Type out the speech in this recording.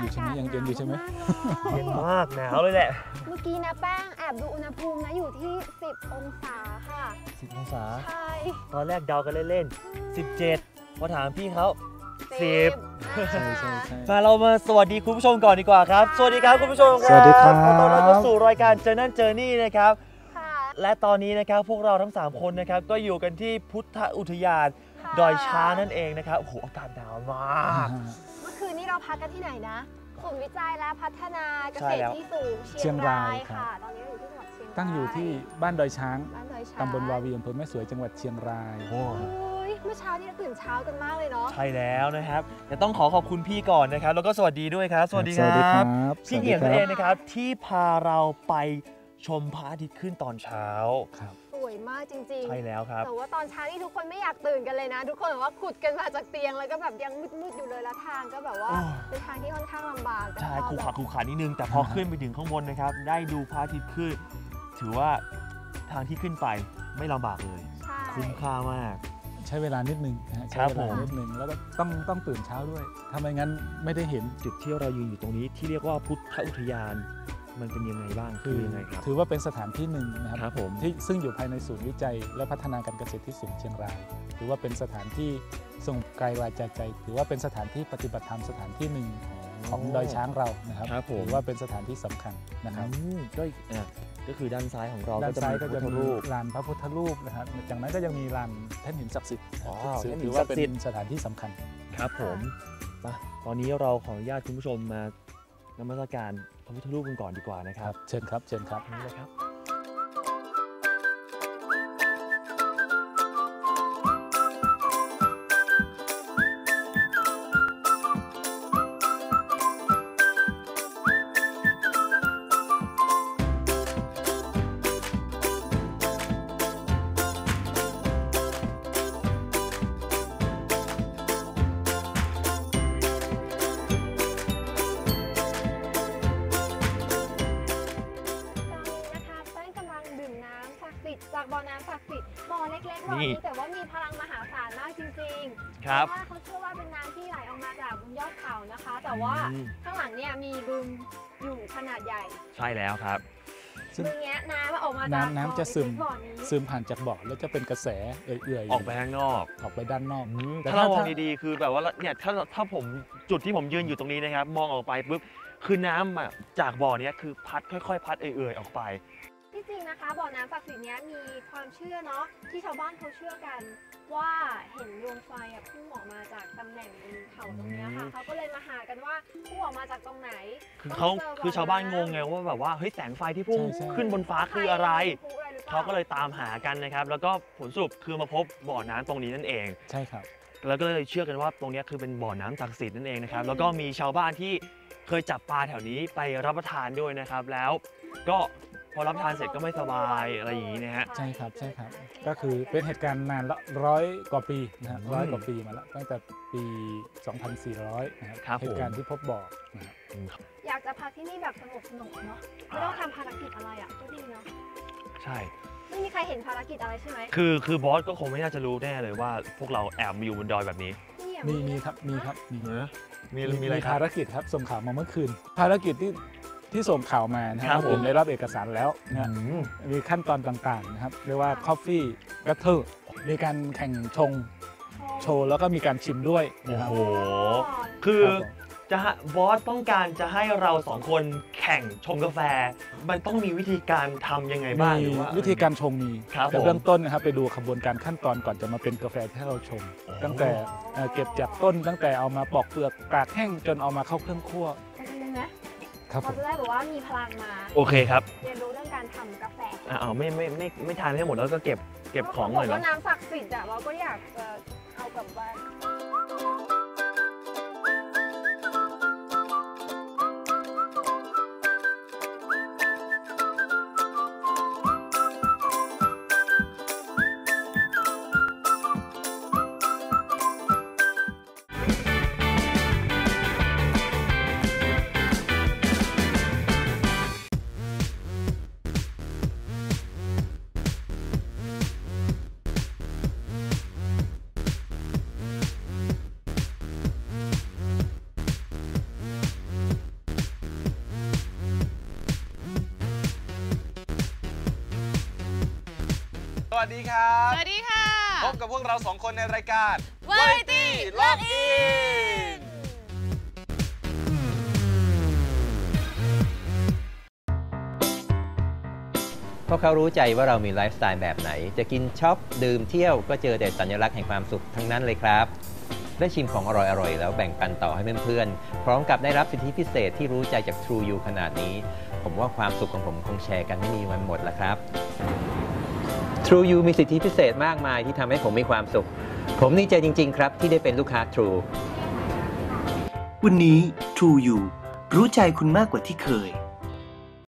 อยู่ใช่ไหมเย็นมากหนาวเลยแหละ เมื่อกี้นะแป้งแอบดูอุณหภูมินะอยู่ที่ 10 องศาค่ะ10องศา ใช่ ตอนแรกเดากันเล่นๆ 17 พอถามพี่เขาสิบอ่าใช่ใช่ใช่มาเรามาสวัสดีคุณผู้ชมก่อนดีกว่าครับ สวัสดีครับคุณผู้ชมสวัสดีครับขอต้อนรับเข้าสู่รายการเจอนั่นเจอนี่นะครับค่ะและตอนนี้นะครับพวกเราทั้ง 3 คนนะครับก็อยู่กันที่พุทธอุทยานค่ะดอยช้างนั่นเองนะครับโอ้โหอากาศหนาวมาก เมื่อคืนนี้เราพักกันที่ไหนนะศูนย์วิจัยและพัฒนาเกใช่ษตรแล้วที่สูงเชีเชียยงงรารายยค่ะตอนนี้เราอยู่ที่จังหวัดเชียงรายตั้งอยู่ที่บ้านดอยช้างบ้านดอยช้างตำบลวาวีอำเภอแม่สวยจังหวัดเชียงรายโอ้โอ้ยเมื่อเช้านี่เราตื่นเช้ากันมากเลยเนาะใช่แล้วนะครับจะต้องขอขอบคุณพี่ก่อนนะครับ แล้วก็สวัสดีด้วยครับ สวัสดีครับบพี่เหี่ยงนั่นเองนะครับที่พาเราไปชมพระอาทิตย์ขึ้นตอนเช้าครับสวย มากจริงใช่แล้วครับ แต่ว่าตอนเช้านี่ทุกคนไม่อยากตื่นกันเลยนะ ทุกคนแบบว่าขุดกันมาจากเตียงแล้วก็แบบยังมืดๆอยู่เลยแล้วทางก็แบบว่าโอ้เป็นทางที่ค่อนข้างลำบากแต่ใช่พอขูแบขาบขูขานิดนึง แต่พอขึ้นไปถึงข้างบนนะครับ ได้ดูพระอาทิตย์ขึ้น ถือว่าทางที่ขึ้นไปไม่ลำบากเลยใช่คุ้มค่ามาก ใช้เวลานิดนึงนะฮะคใช้รับเวลาผมนิดนึงแล้วก็ต้องต้องตื่นเช้าด้วยถ้าไม่งั้นไม่ได้เห็นจุดที่เรายืนอยู่ตรงนี้ที่เรียกว่าพุทธอุทยาน มันเป็นยังไงบ้างคือยังไงครับ ถือว่าเป็นสถานที่หนึ่งนะครับครับผมที่ซึ่งอยู่ภายในศูนย์วิจัย และพัฒนาการเกษตรที่สูงเชียงราย ถือว่าเป็นสถานที่ทรงไกลวาจาใจ ถือว่าเป็นสถานที่ปฏิบัติธรรมสถานที่หนึ่งของดอยช้างเรานะครับครับผมถือว่าเป็นสถานที่สำคัญนะครับอืมก็อีกอะก็คือด้านซ้ายของเราด้านซ้ายก็ก็จะจะมีมีพระพุทธรูปลานพระพุทธรูปนะครับจากนั้นก็ยังมีลานแท่นหินศักดิ์สิทธิ์อ๋อถืแท่นหินถือว่าเป็ศักดิ์สิทธิ์นสถานที่สำคัญครับผมมาตอนนี้เราขออนุญาตคุณผู้ชมมา นมัสการพระพุทธรูปกันก่อนดีกว่านะคครัรับบเชิญครับ เชิญครับนี่เลยครับ ศักดิ์สิทธิ์จากบ่อน้ำศักดิ์สิทธิ์บ่อเล็กๆบ่อนี่นี้แต่ว่ามีพลังมหาศาลมากจริงๆครับเพาะว่าเขาเชื่อว่าเป็นน้ำที่ไหลออกมาจากบนยอดเขานะคะ แต่ว่าอืม ข้างหลังเนี่ยมีบึงอยู่ขนาดใหญ่ใช่แล้วครับ ซึ่งบึงเนี้ยน้ำออกมาจากน้ำน้ำจะซึม บ่อนี้ซึมผ่านจากบ่อแล้วจะเป็นกระแสเอื่อยๆออกไปข้างนอกออกไปด้านนอกแต่ถ้าเราถ้ามองถ้า ดีๆ คือแบบว่าเนี่ยถ้าถ้าผมจุดที่ผมยืนอยู่ตรงนี้นะครับ มองออกไปปุ๊บคือน้ำอะจากบ่อเนี้ยคือพัดค่อย ๆ พัดเอื่อยๆออกไปที่จ ริงนะคะบ่อน้ำศักดิ์สิทธิ์เนี้ยมีความเชื่อเนาะที่ชาวบ้านเขาเชื่อกัน ว่าเห็นดวงไฟอะพุ่งออกมาจากตำแหน่งบนเขาตรงเนี้ยค่ะอืมเขาก็เลยมาหากันว่าพุ่งออกมาจากตรงไหนคือเขาต้งจคือชาวบ้านงงไงว่าแบบว่าเฮ้ยแสงไฟที่พุ่งใช่ใช่ ขึ้นบนฟ้าคืออะไรพลุอะไรหรือปเขาก็เลยตามหากันนะครับ แล้วก็ผลสรุปคือมาพบบ่อน้ำตรงนี้นั่นเอง ใช่ครับ แล้วก็เลยเชื่อกันว่าตรงเนี้ยคือเป็นบ่อน้ำศักดิ์สิทธิ์นั่นเองนะครับ แล้วก็มีชาวบ้านที่เคยจับปลาแถวนี้ไปรับประทานด้วยนะครับ แล้วก็ พอรับประทานเสร็จก็ไม่สบายอะไรอย่างนี้นะฮะ ใช่ครับใช่ครับ ก็คือเป็นเหตุการณ์นานละร้อยกว่าปีนะฮะอืมร้อยกว่าปีมาแล้วตั้งแต่ปี 2400นะครับครับเหตุการณ์ที่พบบ่อนะครับอยากจะพักที่นี่แบบสงบสนุกเนาะไม่ต้องทำภารกิจอะไรอะก็ดีเนาะใช่ ไม่มีใครเห็นภารกิจอะไรใช่ไหมคือคือบอสก็คงไม่น่าจะรู้แน่เลยว่าพวกเราแอบมาอยู่บนดอยแบบนี้นี่อะมีมีครับมีครับมี มีมีอะไรครัภาบรกิจครับส่งข่าวมาเมื่อคืน ภารกิจที่ ที่ส่งข่าวมานะคครัรับบผมผมได้รับเอกสารแล้วนะฮะอืมมีขั้นตอนต่างๆนะครับเรียกว่า Coffee Battle มีการแข่งชงโชว์แล้วก็มีการชิมด้วยโอ้นะครับโหคือครับผมจะให้บอสต้องการจะให้เราสองคนแข่งชงกาแฟ มันต้องมีวิธีการทำยังไงบ้างหมีรือว่าวิธีการชงมีครับแต่ผมเบื้องต้นนะครับไปดูขบวนการขั้นตอนก่อนจะมาเป็นกาแฟที่เราชง ตั้งแต่เอ่อเก็บจากต้นตั้งแต่เอามาปอกเปลือกตากแห้งจนเอามาเข้าเครื่องคั่วไปดูไหม ครับผเรามจะได้แบบว่ามีพลังมาโอเคครับเรียนรู้เรื่องการทำกาแฟอะเอาไม่ไม่ไม่ไม่ทานให้หมดแล้วก็เก็บเก็บของหน่อยเขาบเนาะกว่าน้ำศักดิ์สิทธิ์อะเราก็อยากจะเอากลับบ้าน วัสดีครับ สวัสดีค่ะ พบกับพวกเราสองคนในรายการ Variety Log Log In เพราะเขารู้ใจว่าเรามีไลฟ์สไตล์แบบไหน จะกินช็อป ดื่มเที่ยวก็เจอแต่สัญลักษณ์แห่งความสุขทั้งนั้นเลยครับได้ชิมของอร่อยๆ แล้วแบ่งปันต่อให้เพื่อนๆ พร้อมกับได้รับสิทธิพิเศษที่รู้ใจจาก True You ขนาดนี้ ผมว่าความสุขของผมคงแชร์กันไม่มีวันหมดแล้วครับ True You มีสิทธิพิเศษมากมายที่ทำให้ผมมีความสุข ผมดีใจจริง ๆ ครับที่ได้เป็นลูกค้า True วันนี้ True You รู้ใจคุณมากกว่าที่เคย